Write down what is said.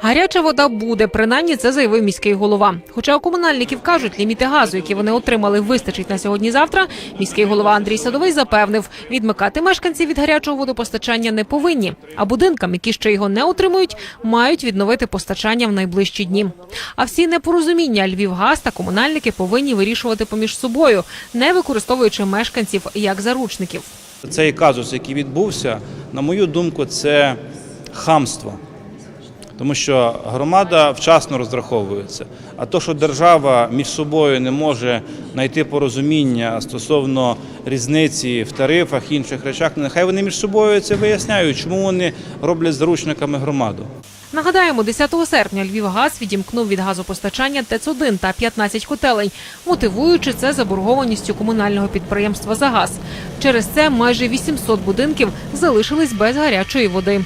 Гаряча вода буде, принаймні це заявив міський голова. Хоча у комунальників кажуть, ліміти газу, які вони отримали, вистачить на сьогодні-завтра. Міський голова Андрій Садовий запевнив, відмикати мешканці від гарячого водопостачання не повинні. А будинкам, які ще його не отримують, мають відновити постачання в найближчі дні. А всі непорозуміння Львівгаз та комунальники повинні вирішувати поміж собою, не використовуючи мешканців як заручників. Цей казус, який відбувся, на мою думку, це хамство. Тому що громада вчасно розраховується. А то, що держава між собою не може знайти порозуміння стосовно різниці в тарифах і інших речах, нехай вони між собою це виясняють, чому вони роблять заручниками громаду. Нагадаємо, 10 серпня Львівгаз відімкнув від газопостачання ТЕЦ-1 та 15 котелень, мотивуючи це заборгованістю комунального підприємства за газ. Через це майже 800 будинків залишились без гарячої води.